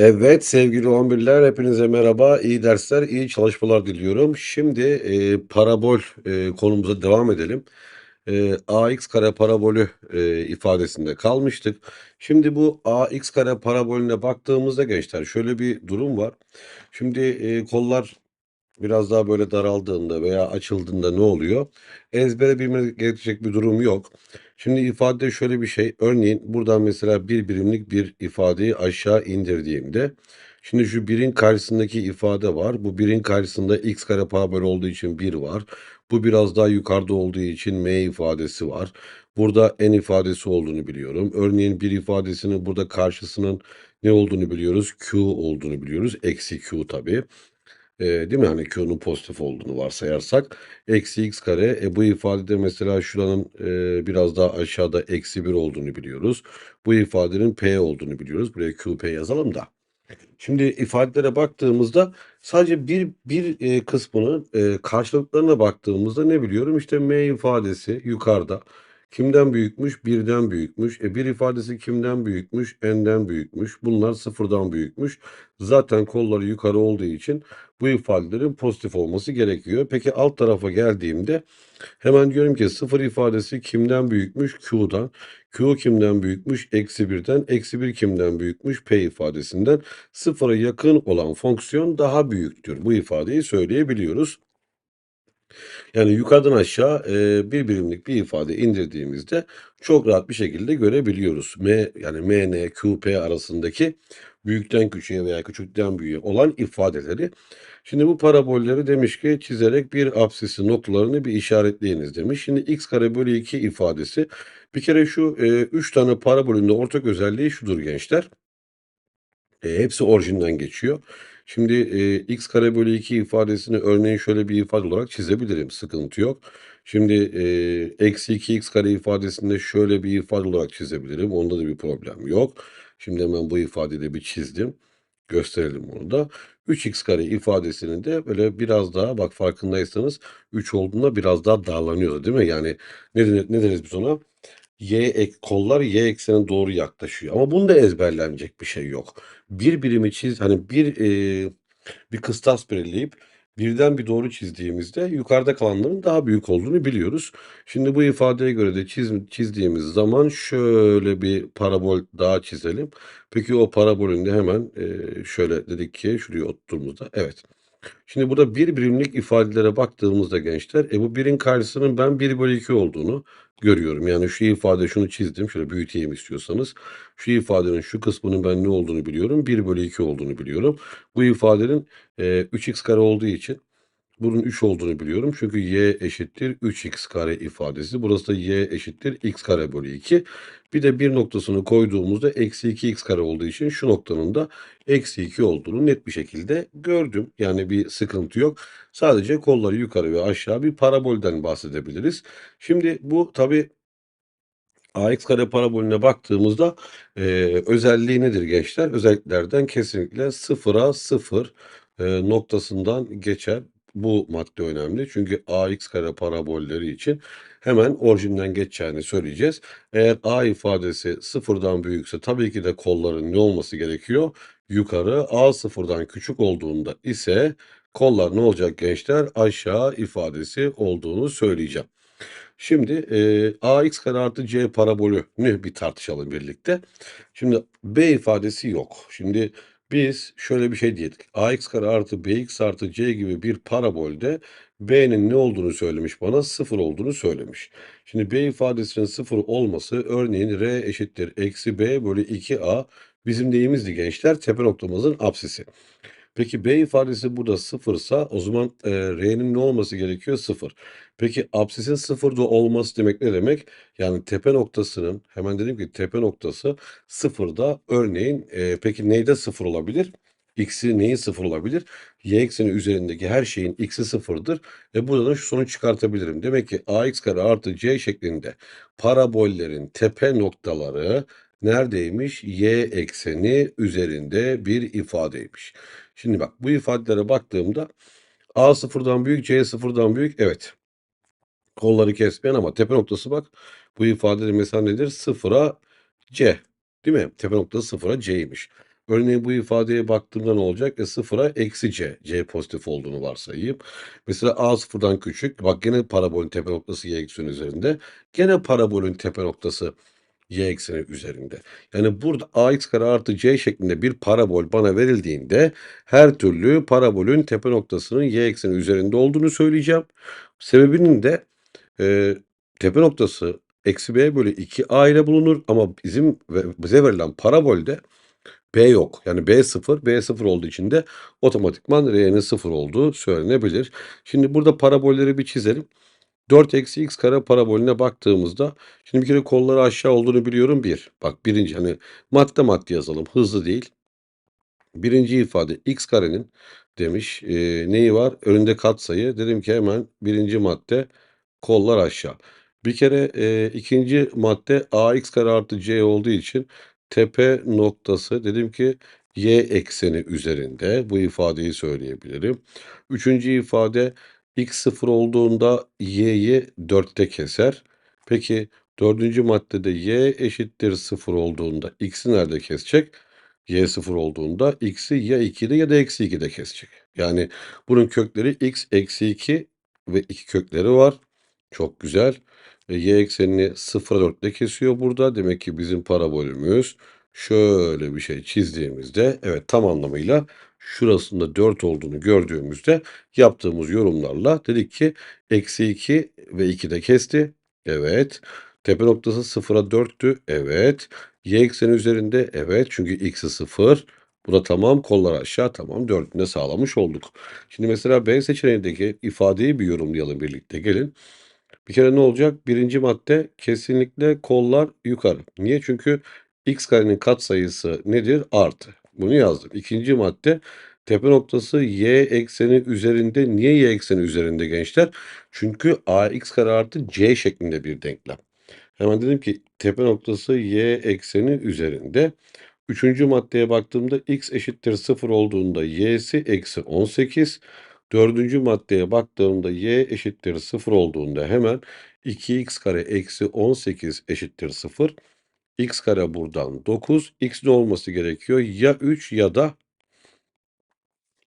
Evet sevgili 11'ler hepinize merhaba. İyi dersler, iyi çalışmalar diliyorum. Şimdi e, parabol e, konumuza devam edelim. E, ax kare parabolü e, ifadesinde kalmıştık. Şimdi bu ax kare parabolüne baktığımızda gençler şöyle bir durum var. Şimdi e, kollar biraz daha böyle daraldığında veya açıldığında ne oluyor? Ezbere bilmeniz gerekecek bir durum yok. Şimdi ifadede şöyle bir şey. Örneğin buradan mesela bir birimlik bir ifadeyi aşağı indirdiğimde şimdi şu birin karşısındaki ifade var. Bu birin karşısında x kare parabol olduğu için 1 var. Bu biraz daha yukarıda olduğu için m ifadesi var. Burada n ifadesi olduğunu biliyorum. Örneğin bir ifadesinin burada karşısının ne olduğunu biliyoruz? Q olduğunu biliyoruz. Eksi Q tabii. Eee, değil mi? Hani Q'nun pozitif olduğunu varsayarsak eksi x kare. E, bu ifadede mesela şuranın eee, biraz daha aşağıda eksi 1 olduğunu biliyoruz. Bu ifadenin p olduğunu biliyoruz. Buraya qp yazalım da. Şimdi ifadelere baktığımızda sadece bir bir e, kısmını e, karşılıklarına baktığımızda ne biliyorum? İşte m ifadesi yukarıda. Kimden büyükmüş? Birden büyükmüş. E bir ifadesi kimden büyükmüş? N'den büyükmüş. Bunlar sıfırdan büyükmüş. Zaten kolları yukarı olduğu için bu ifadelerin pozitif olması gerekiyor. Peki alt tarafa geldiğimde hemen diyorum ki sıfır ifadesi kimden büyükmüş? Q'dan. Q kimden büyükmüş? Eksi birden. Eksi bir kimden büyükmüş? P ifadesinden. Sıfıra yakın olan fonksiyon daha büyüktür. Bu ifadeyi söyleyebiliyoruz. Yani yukarıdan aşağı e, bir birimlik bir ifade indirdiğimizde çok rahat bir şekilde görebiliyoruz. M yani MN, QP arasındaki büyükten küçüğe veya küçükten büyüğe olan ifadeleri. Şimdi bu parabolleri demiş ki çizerek bir apsisi noktalarını bir işaretleyiniz demiş. Şimdi x kare bölü 2 ifadesi. Bir kere şu 3 tane parabolün de ortak özelliği şudur gençler. E, hepsi orijinden geçiyor. Şimdi e, x kare bölü 2 ifadesini örneğin şöyle bir ifade olarak çizebilirim. Sıkıntı yok. Şimdi eksi 2x kare ifadesinde şöyle bir ifade olarak çizebilirim. Onda da bir problem yok. Şimdi hemen bu ifadeyi de bir çizdim. Gösterelim onu da. 3x kare ifadesini de böyle biraz daha bak farkındaysanız 3 olduğunda biraz daha darlanıyor değil mi? Yani ne, denir, ne deriz biz ona? Y ek, kollar y eksenine doğru yaklaşıyor. Ama bunda ezberlenecek bir şey yok. Bir birimi çiz hani bir e, bir kıstas belirleyip birden bir doğru çizdiğimizde yukarıda kalanların daha büyük olduğunu biliyoruz. Şimdi bu ifadeye göre de çiz, çizdiğimiz zaman şöyle bir parabol daha çizelim. Peki o parabolün de hemen e, şöyle dedik ki şuraya oturduğumuzda evet. Şimdi burada bir birimlik ifadelere baktığımızda gençler, e bu birin karşısının ben 1 bölü 2 olduğunu görüyorum. Yani şu ifade şunu çizdim. Şöyle büyüteyim istiyorsanız. Şu ifadenin şu kısmının ben ne olduğunu biliyorum. 1 bölü 2 olduğunu biliyorum. Bu ifadenin e, 3x kare olduğu için bunun 3 olduğunu biliyorum. Çünkü y eşittir 3x kare ifadesi. Burası da y eşittir x kare bölü 2. Bir de bir noktasını koyduğumuzda eksi 2x kare olduğu için şu noktanın da eksi 2 olduğunu net bir şekilde gördüm. Yani bir sıkıntı yok. Sadece kolları yukarı ve aşağı bir parabolden bahsedebiliriz. Şimdi bu tabi ax kare parabolüne baktığımızda e, özelliği nedir gençler? Özelliklerden kesinlikle sıfıra sıfır e, noktasından geçer. Bu madde önemli. Çünkü ax kare parabolleri için hemen orijinden geçeceğini söyleyeceğiz. Eğer a ifadesi sıfırdan büyükse tabii ki de kolların ne olması gerekiyor? Yukarı a sıfırdan küçük olduğunda ise kollar ne olacak gençler? Aşağı ifadesi olduğunu söyleyeceğim. Şimdi e, ax kare artı c parabolünü bir tartışalım birlikte. Şimdi b ifadesi yok. Şimdi biz şöyle bir şey diyelim. ax kare artı bx artı c gibi bir parabolde b'nin ne olduğunu söylemiş bana? Sıfır olduğunu söylemiş. Şimdi b ifadesinin sıfır olması örneğin r eşittir eksi b bölü 2a bizim deyimizdi gençler tepe noktamızın apsisi. Peki b ifadesi burada sıfırsa o zaman e, r'nin ne olması gerekiyor? Sıfır. Peki absisin sıfırda olması demek ne demek? Yani tepe noktasının hemen dedim ki tepe noktası sıfırda örneğin e, peki neyde sıfır olabilir? X'i neyin sıfır olabilir? Y ekseni üzerindeki her şeyin x'i sıfırdır. E buradan şu sonuç çıkartabilirim. Demek ki ax kare artı c şeklinde parabollerin tepe noktaları neredeymiş? Y ekseni üzerinde bir ifadeymiş. Şimdi bak bu ifadelere baktığımda A sıfırdan büyük, C sıfırdan büyük. Evet. Kolları kesmeyen ama tepe noktası bak. Bu ifade mesela nedir? Sıfıra C. Değil mi? Tepe noktası sıfıra C'ymiş. Örneğin bu ifadeye baktığımda ne olacak? E, 0'a eksi c. c pozitif olduğunu varsayayım. Mesela a sıfırdan küçük. Bak gene parabolün tepe noktası y ekseni üzerinde. Gene parabolün tepe noktası y ekseni üzerinde. Yani burada ax kare artı c şeklinde bir parabol bana verildiğinde her türlü parabolün tepe noktasının y ekseni üzerinde olduğunu söyleyeceğim. Sebebinin de e, tepe noktası eksi b bölü 2a ile bulunur ama bizim bize verilen parabolde b yok. Yani b 0, b 0 olduğu için de otomatikman r'nin 0 olduğu söylenebilir. Şimdi burada parabolleri bir çizelim. 4 eksi x kare parabolüne baktığımızda şimdi bir kere kolları aşağı olduğunu biliyorum bir. Bak birinci hani madde madde yazalım hızlı değil. Birinci ifade x karenin demiş e, neyi var? Önünde katsayı. Dedim ki hemen birinci madde kollar aşağı. Bir kere e, ikinci madde ax kare artı c olduğu için tepe noktası dedim ki y ekseni üzerinde bu ifadeyi söyleyebilirim. Üçüncü ifade x sıfır olduğunda y'yi 4'te keser. Peki dördüncü maddede y eşittir sıfır olduğunda x'i nerede kesecek? y sıfır olduğunda x'i ya 2'de ya da eksi 2'de kesecek. Yani bunun kökleri x eksi 2 ve 2 kökleri var. Çok güzel. E, y eksenini 0'a 4'te kesiyor burada. Demek ki bizim parabolümüz şöyle bir şey çizdiğimizde evet tam anlamıyla şurasında 4 olduğunu gördüğümüzde yaptığımız yorumlarla dedik ki eksi 2 ve 2 de kesti. Evet. Tepe noktası 0'a 4'tü. Evet. Y ekseni üzerinde. Evet. Çünkü x'i 0. Bu da tamam. Kollar aşağı. Tamam. 4'ünü de sağlamış olduk. Şimdi mesela B seçeneğindeki ifadeyi bir yorumlayalım birlikte. Gelin. Bir kere ne olacak? Birinci madde kesinlikle kollar yukarı. Niye? Çünkü x karenin katsayısı nedir? Artı. Bunu yazdım. İkinci madde tepe noktası y ekseni üzerinde. Niye y ekseni üzerinde gençler? Çünkü ax kare artı c şeklinde bir denklem. Hemen dedim ki tepe noktası y ekseni üzerinde. Üçüncü maddeye baktığımda x eşittir 0 olduğunda y'si eksi 18. Dördüncü maddeye baktığımda y eşittir 0 olduğunda hemen 2x kare eksi 18 eşittir 0. x kare buradan 9. x ne olması gerekiyor? Ya 3 ya da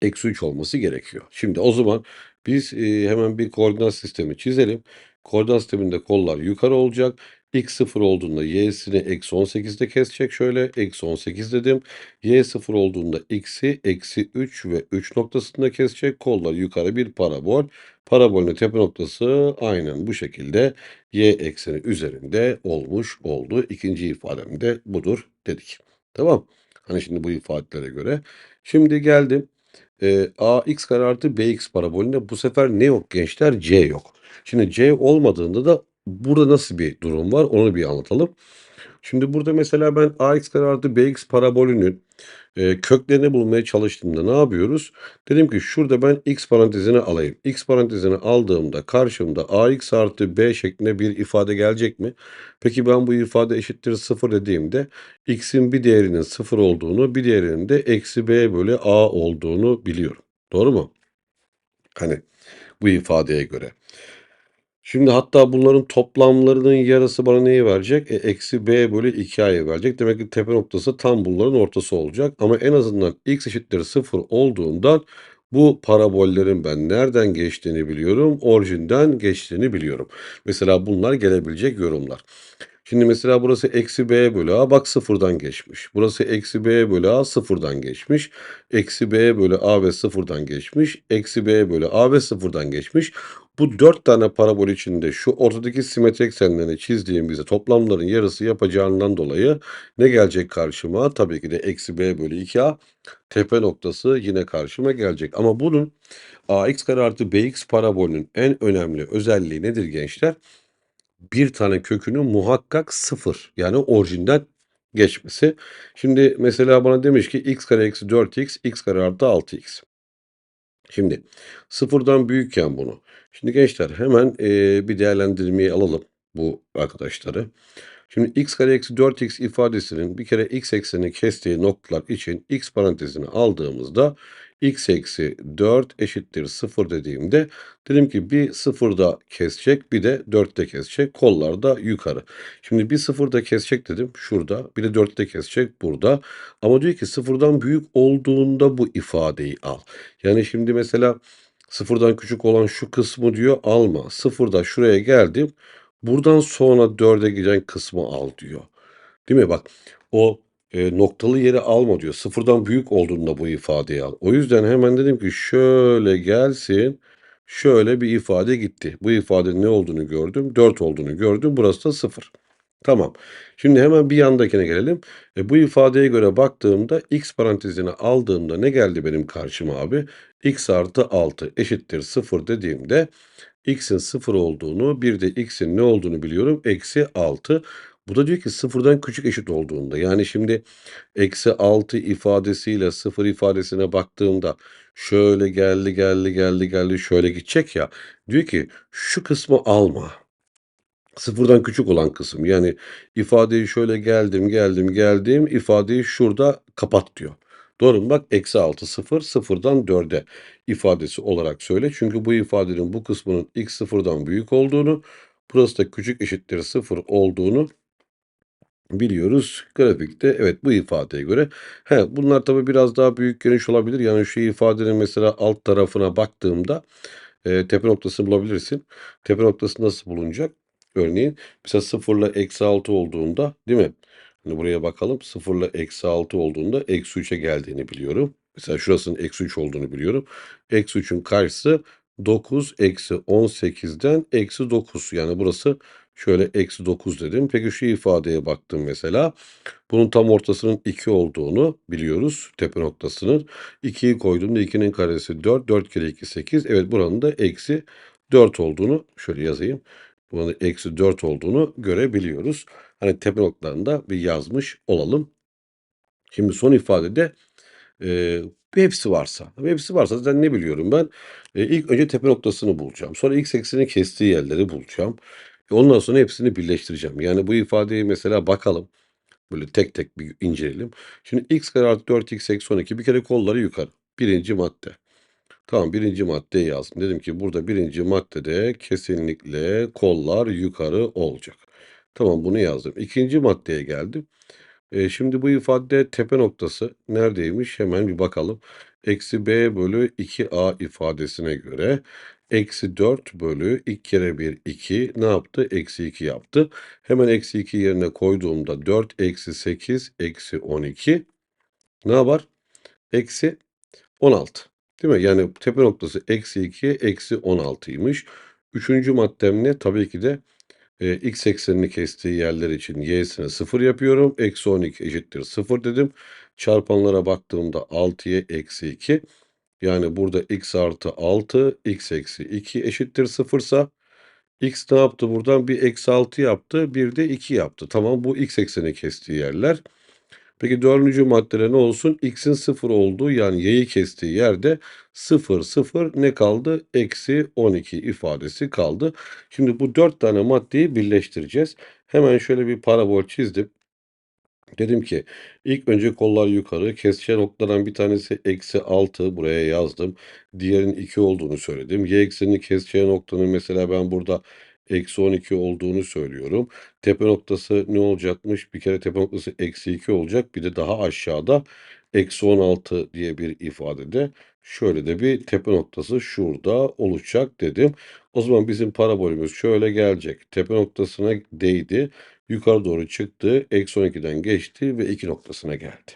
eksi 3 olması gerekiyor. Şimdi o zaman biz e, hemen bir koordinat sistemi çizelim. Koordinat sisteminde kollar yukarı olacak. X 0 olduğunda y'sini eksi 18'de kesecek. Şöyle eksi 18 dedim. Y 0 olduğunda x'i eksi 3 ve 3 noktasında kesecek. Kollar yukarı bir parabol. Parabolün tepe noktası aynen bu şekilde y ekseni üzerinde olmuş oldu. İkinci ifadem de budur dedik. Tamam. Hani şimdi bu ifadelere göre. Şimdi geldim. E, ax kare artı bx parabolünde bu sefer ne yok gençler? c yok. Şimdi c olmadığında da burada nasıl bir durum var onu bir anlatalım. Şimdi burada mesela ben ax kare artı bx parabolünün e, köklerini bulmaya çalıştığımda ne yapıyoruz? Dedim ki şurada ben x parantezini alayım. x parantezini aldığımda karşımda ax artı b şeklinde bir ifade gelecek mi? Peki ben bu ifade eşittir 0 dediğimde x'in bir değerinin 0 olduğunu bir değerinin de eksi b bölü a olduğunu biliyorum. Doğru mu? Hani bu ifadeye göre. Şimdi hatta bunların toplamlarının yarısı bana neyi verecek? E, eksi b bölü 2a'yı verecek. Demek ki tepe noktası tam bunların ortası olacak. Ama en azından x eşittir 0 olduğundan bu parabollerin ben nereden geçtiğini biliyorum. Orijinden geçtiğini biliyorum. Mesela bunlar gelebilecek yorumlar. Şimdi mesela burası eksi b bölü a bak sıfırdan geçmiş. Burası eksi b bölü a sıfırdan geçmiş. Eksi b bölü a ve sıfırdan geçmiş. Eksi b bölü a ve sıfırdan geçmiş. Bu dört tane parabol içinde şu ortadaki simetri eksenlerini çizdiğimizde toplamların yarısı yapacağından dolayı ne gelecek karşıma? Tabii ki de eksi b bölü 2a tepe noktası yine karşıma gelecek. Ama bunun ax kare artı bx parabolünün en önemli özelliği nedir gençler? Bir tane kökünün muhakkak sıfır yani orijinden geçmesi. Şimdi mesela bana demiş ki x kare eksi 4x x kare artı 6x. Şimdi sıfırdan büyükken bunu. Şimdi gençler hemen e, bir değerlendirmeyi alalım bu arkadaşları. Şimdi x kare eksi 4x ifadesinin bir kere x eksenini kestiği noktalar için x parantezini aldığımızda x eksi 4 eşittir 0 dediğimde dedim ki bir sıfırda kesecek bir de 4'te kesecek. Kollar da yukarı. Şimdi bir sıfırda kesecek dedim şurada bir de 4'te kesecek burada. Ama diyor ki sıfırdan büyük olduğunda bu ifadeyi al. Yani şimdi mesela sıfırdan küçük olan şu kısmı diyor alma. Sıfırda şuraya geldim. Buradan sonra 4'e giden kısmı al diyor. Değil mi? Bak o e, noktalı yeri alma diyor. Sıfırdan büyük olduğunda bu ifadeyi al. O yüzden hemen dedim ki şöyle gelsin. Şöyle bir ifade gitti. Bu ifadenin ne olduğunu gördüm. 4 olduğunu gördüm. Burası da 0. Tamam. Şimdi hemen bir yandakine gelelim. E, bu ifadeye göre baktığımda x parantezine aldığımda ne geldi benim karşıma abi? X artı 6 eşittir 0 dediğimde x'in 0 olduğunu bir de x'in ne olduğunu biliyorum. Eksi 6. Bu da diyor ki sıfırdan küçük eşit olduğunda. Yani şimdi eksi 6 ifadesiyle 0 ifadesine baktığımda şöyle geldi geldi geldi geldi şöyle gidecek ya. Diyor ki şu kısmı alma. Sıfırdan küçük olan kısım. Yani ifadeyi şöyle geldim geldim geldim ifadeyi şurada kapat diyor. Doğru? Bak eksi 6 0 sıfırdan 4'e ifadesi olarak söyle. Çünkü bu ifadenin bu kısmının x sıfırdan büyük olduğunu burası da küçük eşittir 0 olduğunu biliyoruz. Grafikte evet bu ifadeye göre. He, bunlar tabii biraz daha büyük geniş olabilir. Yani şu ifadenin mesela alt tarafına baktığımda e, tepe noktasını bulabilirsin. Tepe noktası nasıl bulunacak? Örneğin mesela 0 ile eksi 6 olduğunda değil mi? Hani buraya bakalım. 0 ile eksi 6 olduğunda eksi 3'e geldiğini biliyorum. Mesela şurasının eksi 3 olduğunu biliyorum. Eksi 3'ün karşısı 9 eksi 18'den eksi 9. Yani burası şöyle eksi 9 dedim. Peki şu ifadeye baktım mesela. Bunun tam ortasının 2 olduğunu biliyoruz. Tepe noktasının. 2'yi koyduğumda 2'nin karesi 4. 4 kere 2 8. Evet buranın da eksi 4 olduğunu şöyle yazayım. Buranın eksi 4 olduğunu görebiliyoruz. Hani tepe noktalarında bir yazmış olalım. Şimdi son ifadede e, hepsi varsa. Hepsi varsa zaten ne biliyorum ben? E, ilk önce tepe noktasını bulacağım. Sonra x eksenin kestiği yerleri bulacağım. E, ondan sonra hepsini birleştireceğim. Yani bu ifadeyi mesela bakalım. Böyle tek tek bir inceleyelim. Şimdi x kare artı 4x eksi 12 bir kere kolları yukarı. Birinci madde. Tamam birinci maddeyi yazdım. Dedim ki burada birinci maddede kesinlikle kollar yukarı olacak. Tamam bunu yazdım. İkinci maddeye geldim. E, şimdi bu ifade tepe noktası neredeymiş? Hemen bir bakalım. Eksi b bölü 2a ifadesine göre eksi 4 bölü 2 kere 1 2 ne yaptı? Eksi 2 yaptı. Hemen eksi 2 yerine koyduğumda 4 eksi 8 eksi 12 ne yapar? Eksi 16. Değil mi? Yani tepe noktası eksi 2 eksi 16'ymış. Üçüncü maddem ne? Tabii ki de e, x eksenini kestiği yerler için y'sine 0 yapıyorum. Eksi 12 eşittir 0 dedim. Çarpanlara baktığımda 6'ya eksi 2. Yani burada x artı 6 x eksi 2 eşittir 0 sa x ne yaptı buradan? Bir eksi 6 yaptı. Bir de 2 yaptı. Tamam bu x ekseni kestiği yerler. Peki dördüncü maddede ne olsun? X'in 0 olduğu yani y'yi kestiği yerde 0 0 ne kaldı? Eksi 12 ifadesi kaldı. Şimdi bu dört tane maddeyi birleştireceğiz. Hemen şöyle bir parabol çizdim. Dedim ki ilk önce kollar yukarı kesişen noktadan bir tanesi eksi 6 buraya yazdım. Diğerinin 2 olduğunu söyledim. Y eksenini kesişen noktanın mesela ben burada eksi 12 olduğunu söylüyorum. Tepe noktası ne olacakmış? Bir kere tepe noktası eksi 2 olacak. Bir de daha aşağıda eksi 16 diye bir ifadede şöyle de bir tepe noktası şurada olacak dedim. O zaman bizim parabolümüz şöyle gelecek. Tepe noktasına değdi. Yukarı doğru çıktı. Eksi 12'den geçti ve 2 noktasına geldi.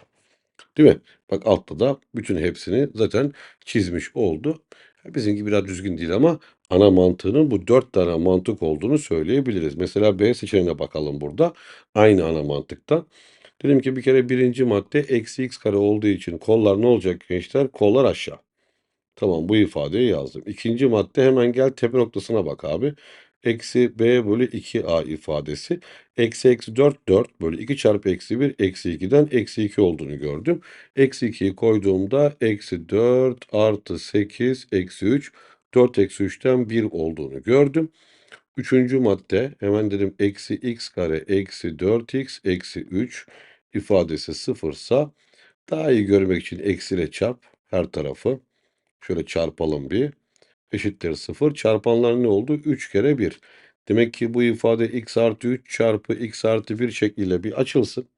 Değil mi? Bak altta da bütün hepsini zaten çizmiş oldu. Bizimki biraz düzgün değil ama ana mantığının bu dört tane mantık olduğunu söyleyebiliriz. Mesela B seçeneğine bakalım burada. Aynı ana mantıktan. Dedim ki bir kere birinci madde eksi x kare olduğu için kollar ne olacak gençler? Kollar aşağı. Tamam bu ifadeyi yazdım. İkinci madde hemen gel tepe noktasına bak abi. Eksi b bölü 2a ifadesi. Eksi eksi 4 4 bölü 2 çarpı eksi 1 eksi 2'den eksi 2 olduğunu gördüm. Eksi 2'yi koyduğumda eksi 4 artı 8 eksi 3 4 eksi 3'ten 1 olduğunu gördüm. Üçüncü madde hemen dedim eksi x kare eksi 4x eksi 3 ifadesi sıfırsa daha iyi görmek için eksiyle çarp her tarafı. Şöyle çarpalım bir. Eşittir 0. Çarpanlar ne oldu? 3 kere 1. Demek ki bu ifade x artı 3 çarpı x artı 1 şekliyle bir açılsın.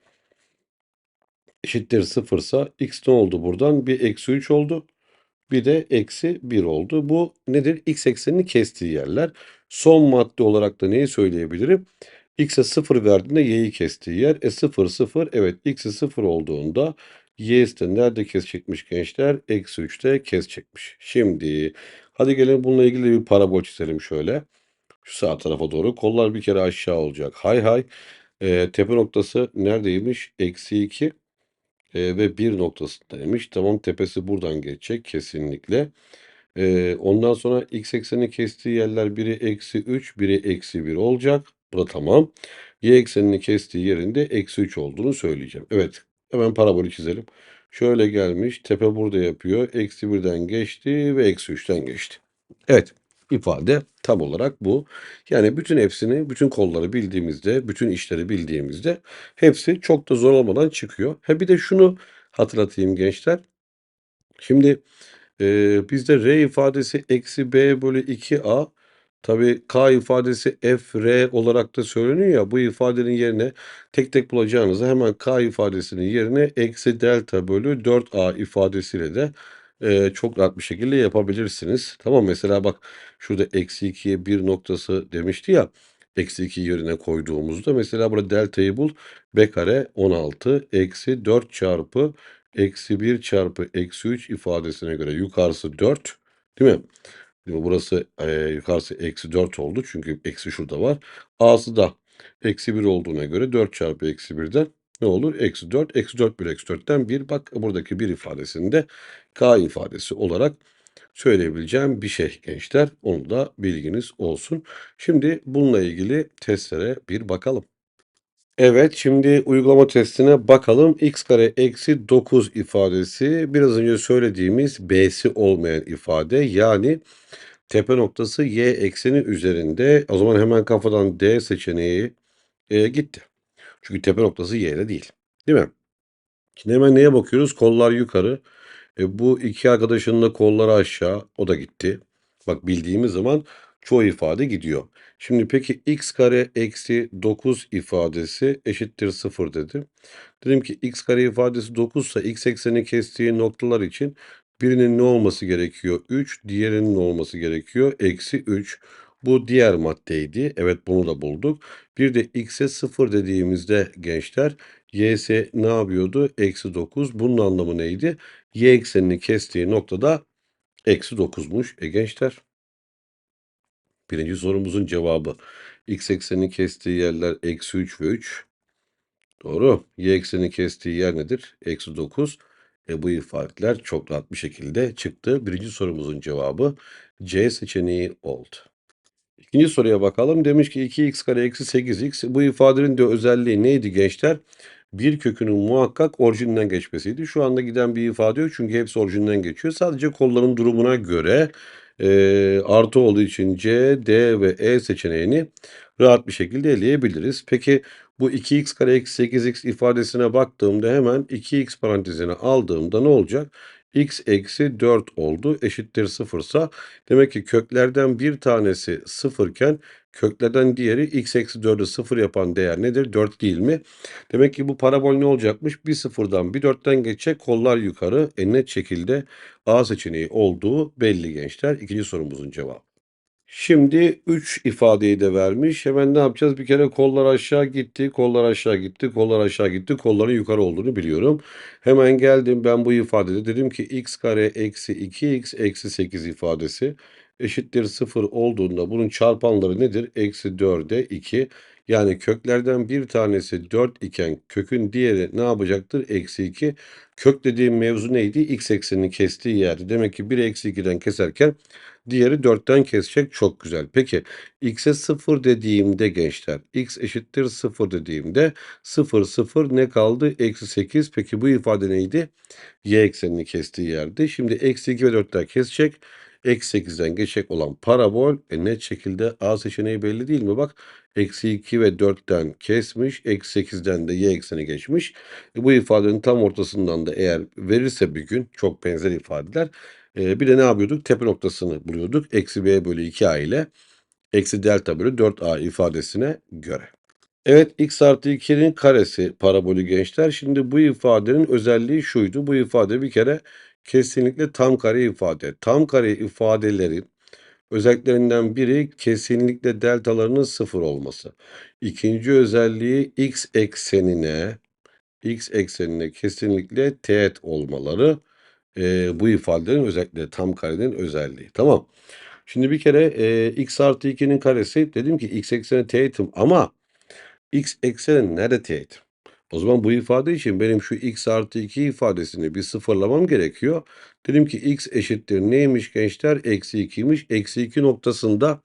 Eşittir 0 ise x ne oldu buradan? Bir eksi 3 oldu. Bir de eksi 1 oldu. Bu nedir? X eksenini kestiği yerler. Son madde olarak da neyi söyleyebilirim? X'e 0 verdiğinde y'yi kestiği yer. E 0 0 evet x'e 0 olduğunda y'si de nerede kesecekmiş gençler? Eksi 3'te kesecekmiş. Şimdi hadi gelin bununla ilgili bir parabol çizelim şöyle. Şu sağ tarafa doğru. Kollar bir kere aşağı olacak. Hay hay. E, tepe noktası neredeymiş? Eksi 2 e, ve 1 noktasındaymış. Tamam tepesi buradan geçecek kesinlikle. E, ondan sonra x eksenini kestiği yerler biri eksi 3, biri eksi 1 olacak. Bu da tamam. Y eksenini kestiği yerinde eksi 3 olduğunu söyleyeceğim. Evet hemen parabolü çizelim. Şöyle gelmiş tepe burada yapıyor. Eksi 1'den geçti ve eksi 3'ten geçti. Evet ifade tam olarak bu. Yani bütün hepsini, bütün kolları bildiğimizde, bütün işleri bildiğimizde hepsi çok da zor olmadan çıkıyor. Ha bir de şunu hatırlatayım gençler. Şimdi e, bizde R ifadesi eksi B bölü 2A Tabii K ifadesi f r olarak da söyleniyor ya bu ifadenin yerine tek tek bulacağınızı hemen K ifadesinin yerine eksi delta bölü 4A ifadesiyle de e, çok rahat bir şekilde yapabilirsiniz. Tamam mesela bak şurada eksi 2'ye 1 noktası demişti ya eksi 2 yerine koyduğumuzda mesela burada delta'yı bul b kare 16 eksi 4 çarpı eksi 1 çarpı eksi 3 ifadesine göre yukarısı 4 değil mi? Burası e, yukarısı eksi 4 oldu. Çünkü eksi şurada var. A'sı da eksi 1 olduğuna göre 4 çarpı eksi 1'den ne olur? Eksi 4. Eksi 4 bölü eksi 4'ten 1. Bak buradaki bir ifadesinde K ifadesi olarak söyleyebileceğim bir şey gençler. Onu da bilginiz olsun. Şimdi bununla ilgili testlere bir bakalım. Evet, şimdi uygulama testine bakalım. x kare eksi 9 ifadesi biraz önce söylediğimiz b'si olmayan ifade. Yani tepe noktası y ekseni üzerinde. O zaman hemen kafadan D seçeneği e, gitti. Çünkü tepe noktası y'de değil. Değil mi? Şimdi hemen neye bakıyoruz? Kollar yukarı. E, bu iki arkadaşının da kolları aşağı. O da gitti. Bak bildiğimiz zaman çoğu ifade gidiyor. Şimdi peki x kare eksi 9 ifadesi eşittir 0 dedim. Dedim ki x kare ifadesi 9 ise x ekseni kestiği noktalar için birinin ne olması gerekiyor? 3, diğerinin ne olması gerekiyor? Eksi 3. Bu diğer maddeydi. Evet bunu da bulduk. Bir de x'e 0 dediğimizde gençler y'si ne yapıyordu? Eksi 9. Bunun anlamı neydi? Y eksenini kestiği noktada eksi 9'muş. E gençler birinci sorumuzun cevabı x eksenini kestiği yerler eksi 3 ve 3. Doğru. Y eksenini kestiği yer nedir? Eksi 9. E bu ifadeler çok rahat bir şekilde çıktı. Birinci sorumuzun cevabı C seçeneği oldu. İkinci soruya bakalım. Demiş ki 2x kare eksi 8x. Bu ifadenin de özelliği neydi gençler? Bir kökünün muhakkak orijinden geçmesiydi. Şu anda giden bir ifade yok çünkü hepsi orijinden geçiyor. Sadece kolların durumuna göre e, artı olduğu için C, D ve E seçeneğini rahat bir şekilde eleyebiliriz. Peki bu 2x kare eksi 8x ifadesine baktığımda hemen 2x parantezine aldığımda ne olacak? X eksi 4 oldu eşittir 0 ise demek ki köklerden bir tanesi 0 iken köklerden diğeri x eksi 4'ü 0 yapan değer nedir? 4 değil mi? Demek ki bu parabol ne olacakmış? Bir sıfırdan bir 4'ten geçecek kollar yukarı en net şekilde A seçeneği olduğu belli gençler. İkinci sorumuzun cevabı. Şimdi 3 ifadeyi de vermiş. Hemen ne yapacağız? Bir kere kollar aşağı gitti, kollar aşağı gitti, kollar aşağı gitti, kolların yukarı olduğunu biliyorum. Hemen geldim ben bu ifadede dedim ki x kare eksi 2x eksi 8 ifadesi eşittir 0 olduğunda bunun çarpanları nedir? Eksi 4'e 2. Yani köklerden bir tanesi 4 iken kökün diğeri ne yapacaktır? Eksi 2. Kök dediğim mevzu neydi? X eksenini kestiği yerde. Demek ki 1 eksi 2'den keserken diğeri 4'ten kesecek. Çok güzel. Peki x'e 0 dediğimde gençler x eşittir 0 dediğimde 0 0 ne kaldı? Eksi 8. Peki bu ifade neydi? Y eksenini kestiği yerde. Şimdi eksi 2 ve 4'ten kesecek. Eksi 8'den geçecek olan parabol e, net şekilde A seçeneği belli değil mi? Bak eksi 2 ve 4'ten kesmiş. Eksi 8'den de y ekseni geçmiş. E, bu ifadenin tam ortasından da eğer verirse bir gün çok benzer ifadeler. E, bir de ne yapıyorduk? Tepe noktasını buluyorduk. Eksi b bölü 2a ile eksi delta bölü 4a ifadesine göre. Evet x artı 2'nin karesi parabolü gençler. Şimdi bu ifadenin özelliği şuydu. Bu ifade bir kere kesinlikle tam kare ifade. Tam kare ifadelerin özelliklerinden biri kesinlikle deltalarının sıfır olması. İkinci özelliği x eksenine x eksenine kesinlikle teğet olmaları. Eee, bu ifadelerin özellikleri tam karenin özelliği. Tamam. Şimdi bir kere eee, x artı 2'nin karesi dedim ki x ekseni teğetim ama x ekseni nerede teğet? O zaman bu ifade için benim şu x artı 2 ifadesini bir sıfırlamam gerekiyor. Dedim ki x eşittir neymiş gençler? Eksi 2'ymiş. Eksi 2 noktasında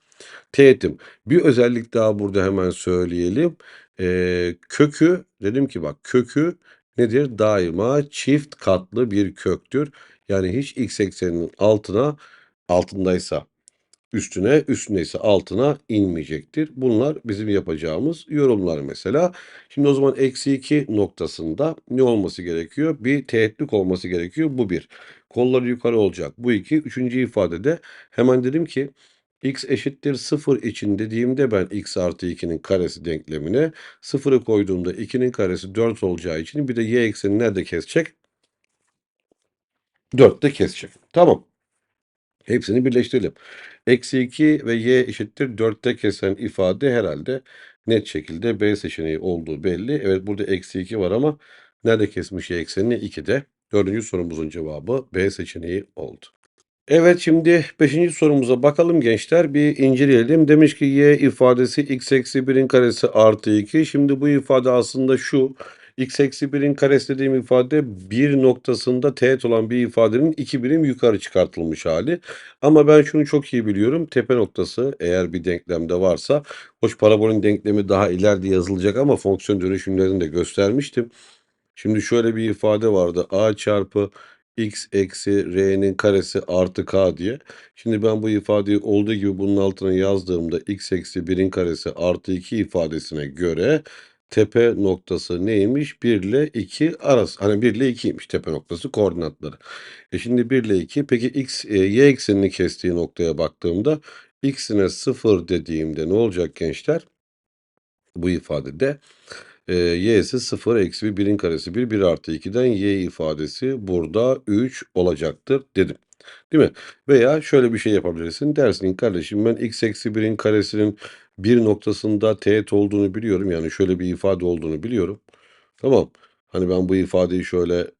teğetim. Bir özellik daha burada hemen söyleyelim. Eee, kökü dedim ki bak kökü nedir? Daima çift katlı bir köktür. Yani hiç x ekseninin altına altındaysa üstüne, üstündeyse altına inmeyecektir. Bunlar bizim yapacağımız yorumlar mesela. Şimdi o zaman eksi 2 noktasında ne olması gerekiyor? Bir teğetlik olması gerekiyor. Bu bir. Kolları yukarı olacak. Bu iki. Üçüncü ifadede hemen dedim ki x eşittir 0 için dediğimde ben x artı 2'nin karesi denklemine 0'ı koyduğumda 2'nin karesi 4 olacağı için bir de y ekseni nerede kesecek? 4'te kesecek. Tamam. Hepsini birleştirelim. Eksi 2 ve y eşittir 4'te kesen ifade herhalde net şekilde B seçeneği olduğu belli. Evet burada eksi 2 var ama nerede kesmiş y eksenini 2'de. Dördüncü sorumuzun cevabı B seçeneği oldu. Evet şimdi 5. sorumuza bakalım gençler bir inceleyelim. Demiş ki y ifadesi x eksi 1'in karesi artı 2. Şimdi bu ifade aslında şu x eksi 1'in karesi dediğim ifade bir noktasında teğet olan bir ifadenin iki birim yukarı çıkartılmış hali. Ama ben şunu çok iyi biliyorum. Tepe noktası eğer bir denklemde varsa hoş parabolün denklemi daha ileride yazılacak ama fonksiyon dönüşümlerini de göstermiştim. Şimdi şöyle bir ifade vardı. a çarpı x eksi r'nin karesi artı k diye. Şimdi ben bu ifadeyi olduğu gibi bunun altına yazdığımda x eksi 1'in karesi artı 2 ifadesine göre tepe noktası neymiş? 1 ile 2 arası. Hani 1 ile 2'ymiş tepe noktası koordinatları. E şimdi 1 ile 2. Peki x, e, y eksenini kestiği noktaya baktığımda x'ine 0 dediğimde ne olacak gençler? Bu ifadede e, y'si 0 eksi 1 1'in karesi 1 1 artı 2'den y ifadesi burada 3 olacaktır dedim. Değil mi? Veya şöyle bir şey yapabilirsin. Dersin ki kardeşim ben x eksi 1'in karesinin bir noktasında teğet olduğunu biliyorum. Yani şöyle bir ifade olduğunu biliyorum. Tamam. Hani ben bu ifadeyi şöyle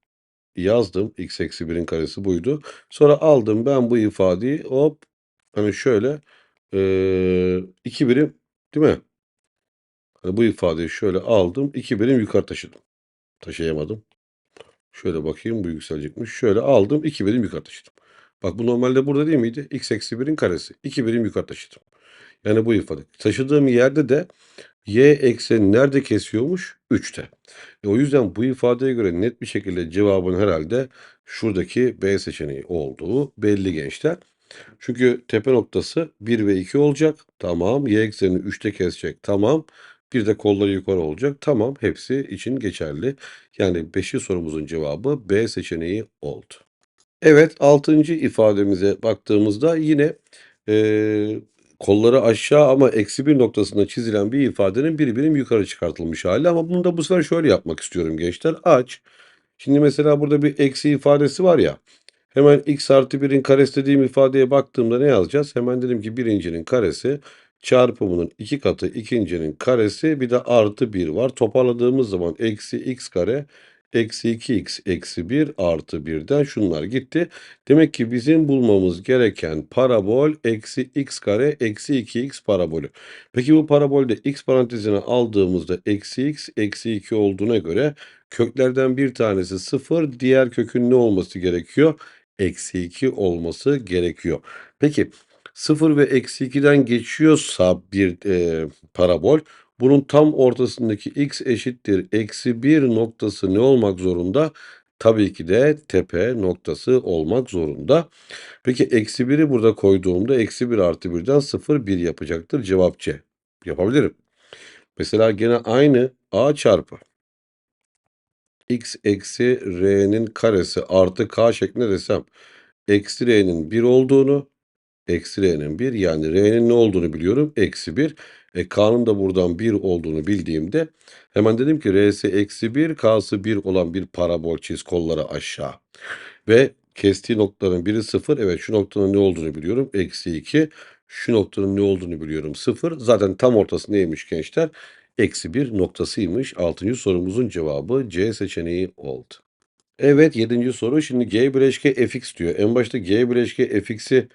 yazdım. x eksi 1'in karesi buydu. Sonra aldım ben bu ifadeyi hop hani şöyle 2 birim değil mi? Hani bu ifadeyi şöyle aldım. 2 birim yukarı taşıdım. Taşıyamadım. Şöyle bakayım bu yükselecekmiş. Şöyle aldım 2 birim yukarı taşıdım. Bak bu normalde burada değil miydi? x eksi 1'in karesi. 2 birim yukarı taşıdım. Yani bu ifade. Taşıdığım yerde de y ekseni nerede kesiyormuş? 3'te. E o yüzden bu ifadeye göre net bir şekilde cevabın herhalde şuradaki B seçeneği olduğu belli gençler. Çünkü tepe noktası 1 ve 2 olacak. Tamam. Y eksenini 3'te kesecek. Tamam. Bir de kolları yukarı olacak. Tamam. Hepsi için geçerli. Yani 5. sorumuzun cevabı B seçeneği oldu. Evet 6. ifademize baktığımızda yine eee kolları aşağı ama eksi bir noktasında çizilen bir ifadenin bir birim yukarı çıkartılmış hali. Ama bunu da bu sefer şöyle yapmak istiyorum gençler. Aç. Şimdi mesela burada bir eksi ifadesi var ya. Hemen x artı 1'in karesi dediğim ifadeye baktığımda ne yazacağız? Hemen dedim ki birincinin karesi çarpımının iki katı ikincinin karesi bir de artı 1 var. Toparladığımız zaman eksi x kare eksi 2x eksi 1 artı 1'den şunlar gitti. Demek ki bizim bulmamız gereken parabol eksi x kare eksi 2x parabolü. Peki bu parabolde x parantezine aldığımızda eksi x eksi 2 olduğuna göre köklerden bir tanesi 0 diğer kökün ne olması gerekiyor? Eksi 2 olması gerekiyor. Peki 0 ve eksi 2'den geçiyorsa bir e, parabol bunun tam ortasındaki x eşittir eksi 1 noktası ne olmak zorunda? tabii ki de tepe noktası olmak zorunda. Peki eksi 1'i burada koyduğumda eksi 1 artı 1'den 0, 1 yapacaktır. Cevap C. Yapabilirim. Mesela gene aynı a çarpı x eksi r'nin karesi artı k şeklinde desem eksi r'nin 1 olduğunu eksi r'nin 1 yani r'nin ne olduğunu biliyorum eksi 1. E, k'nın da buradan 1 olduğunu bildiğimde hemen dedim ki r'si eksi 1 k'sı 1 olan bir parabol çiz kolları aşağı. Ve kestiği noktaların biri 0. Evet şu noktanın ne olduğunu biliyorum. Eksi 2. Şu noktanın ne olduğunu biliyorum. 0. Zaten tam ortası neymiş gençler? Eksi 1 noktasıymış. 6. sorumuzun cevabı C seçeneği oldu. Evet 7. soru. Şimdi G bileşke fx diyor. En başta G bileşke fx'i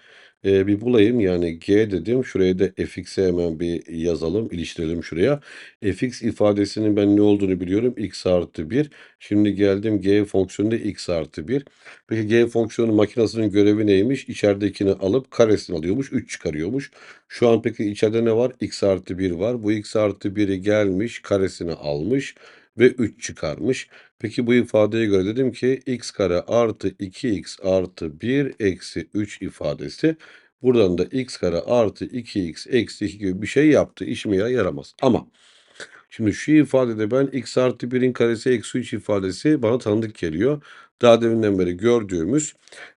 e, bir bulayım. Yani G dedim. Şuraya da fx'i hemen bir yazalım. iliştirelim şuraya. fx ifadesinin ben ne olduğunu biliyorum. x artı 1. Şimdi geldim G fonksiyonunda x artı 1. Peki G fonksiyonu makinesinin görevi neymiş? İçeridekini alıp karesini alıyormuş. 3 çıkarıyormuş. Şu an peki içeride ne var? x artı 1 var. Bu x artı 1'i gelmiş. Karesini almış ve 3 çıkarmış. Peki bu ifadeye göre dedim ki x kare artı 2x artı 1 eksi 3 ifadesi. Buradan da x kare artı 2x eksi 2 gibi bir şey yaptı. İşime yaramaz. Ama şimdi şu ifadede ben x artı 1'in karesi eksi 3 ifadesi bana tanıdık geliyor. Daha deminden beri gördüğümüz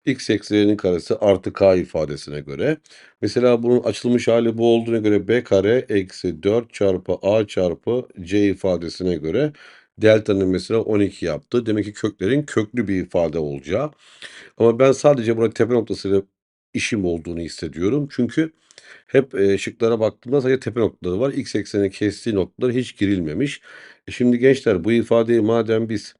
x eksi karesi artı k ifadesine göre. Mesela bunun açılmış hali bu olduğuna göre b kare eksi 4 çarpı a çarpı c ifadesine göre delta'nın mesela 12 yaptı. Demek ki köklerin köklü bir ifade olacağı. Ama ben sadece burada tepe noktasıyla işim olduğunu hissediyorum. Çünkü hep e, şıklara baktığımda sadece tepe noktaları var. X ekseni kestiği noktalar hiç girilmemiş. E şimdi gençler bu ifadeyi madem biz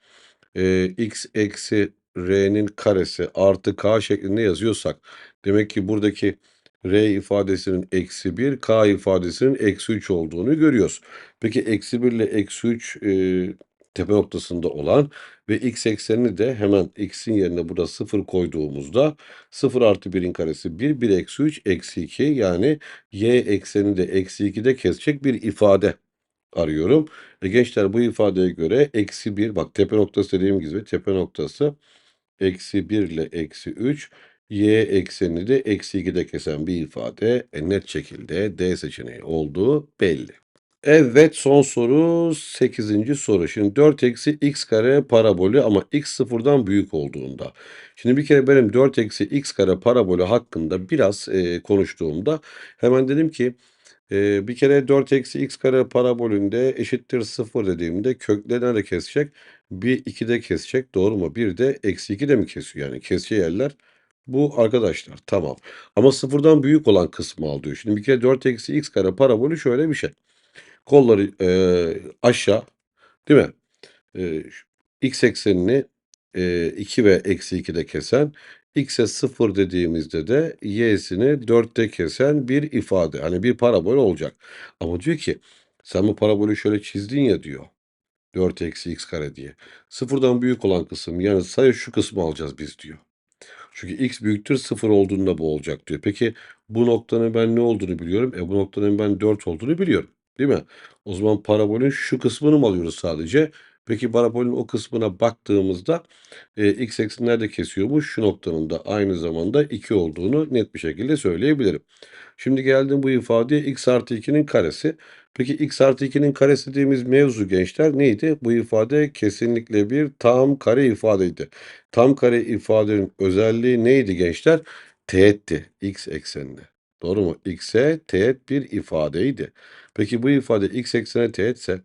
e, x eksi r'nin karesi artı k şeklinde yazıyorsak demek ki buradaki r ifadesinin eksi 1, k ifadesinin eksi 3 olduğunu görüyoruz. Peki eksi 1 ile eksi 3 e, tepe noktasında olan ve x eksenini de hemen x'in yerine burada 0 koyduğumuzda 0 artı 1'in karesi 1, 1 eksi 3 eksi 2 yani y ekseni de eksi 2'de kesecek bir ifade arıyorum. E gençler bu ifadeye göre eksi 1 bak tepe noktası dediğim gibi tepe noktası eksi 1 ile eksi 3 y eksenini de eksi 2'de kesen bir ifade e, net şekilde D seçeneği olduğu belli. Evet son soru 8. soru. Şimdi 4 eksi x kare parabolü ama x sıfırdan büyük olduğunda. Şimdi bir kere benim 4 eksi x kare parabolü hakkında biraz e, konuştuğumda hemen dedim ki e, bir kere 4 eksi x kare parabolünde eşittir 0 dediğimde kökleri nerede kesecek? Bir 2'de kesecek doğru mu? Bir de eksi 2 de mi kesiyor yani keseceği yerler bu arkadaşlar tamam. Ama sıfırdan büyük olan kısmı al diyor. Şimdi bir kere 4 eksi x kare parabolü şöyle bir şey. Kolları e, aşağı değil mi? E, x eksenini e, 2 ve eksi 2'de kesen x'e 0 dediğimizde de y'sini 4'te kesen bir ifade. Hani bir parabol olacak. Ama diyor ki sen bu parabolü şöyle çizdin ya diyor. 4 eksi x kare diye. Sıfırdan büyük olan kısım yani sadece şu kısmı alacağız biz diyor. Çünkü x büyüktür 0 olduğunda bu olacak diyor. Peki bu noktanın ben ne olduğunu biliyorum. E bu noktanın ben 4 olduğunu biliyorum. Değil mi? O zaman parabolün şu kısmını mı alıyoruz sadece? Peki parabolün o kısmına baktığımızda e, x eksenini nerede kesiyormuş? Şu noktanın da aynı zamanda 2 olduğunu net bir şekilde söyleyebilirim. Şimdi geldim bu ifadeye x artı 2'nin karesi. Peki x artı 2'nin karesi dediğimiz mevzu gençler neydi? Bu ifade kesinlikle bir tam kare ifadeydi. Tam kare ifadenin özelliği neydi gençler? Teğetti x eksenine. Doğru mu? X'e teğet bir ifadeydi. Peki bu ifade x eksene teğetse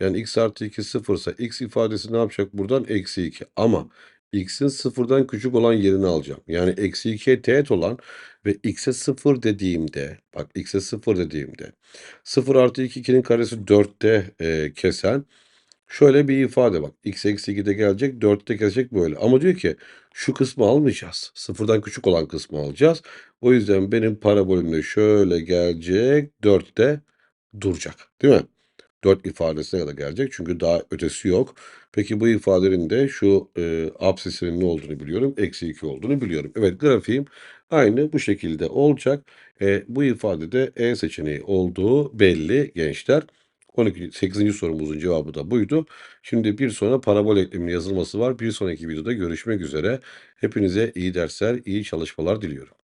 yani x artı 2 sıfırsa x ifadesi ne yapacak buradan? Eksi 2. Ama x'in sıfırdan küçük olan yerini alacağım. Yani eksi 2'ye teğet olan ve x'e 0 dediğimde bak x'e 0 dediğimde 0 artı 2 2'nin karesi 4'te e, kesen şöyle bir ifade bak. x eksi 2'de gelecek 4'te kesecek böyle. Ama diyor ki şu kısmı almayacağız. Sıfırdan küçük olan kısmı alacağız. O yüzden benim parabolümde şöyle gelecek 4'te duracak. Değil mi? 4 ifadesine kadar gelecek. Çünkü daha ötesi yok. Peki bu ifadenin de şu e, absisinin ne olduğunu biliyorum. Eksi 2 olduğunu biliyorum. Evet grafiğim aynı bu şekilde olacak. E, bu ifadede E seçeneği olduğu belli gençler. 12 8. sorumuzun cevabı da buydu. Şimdi bir sonra parabol ekleminin yazılması var. Bir sonraki videoda görüşmek üzere. Hepinize iyi dersler, iyi çalışmalar diliyorum.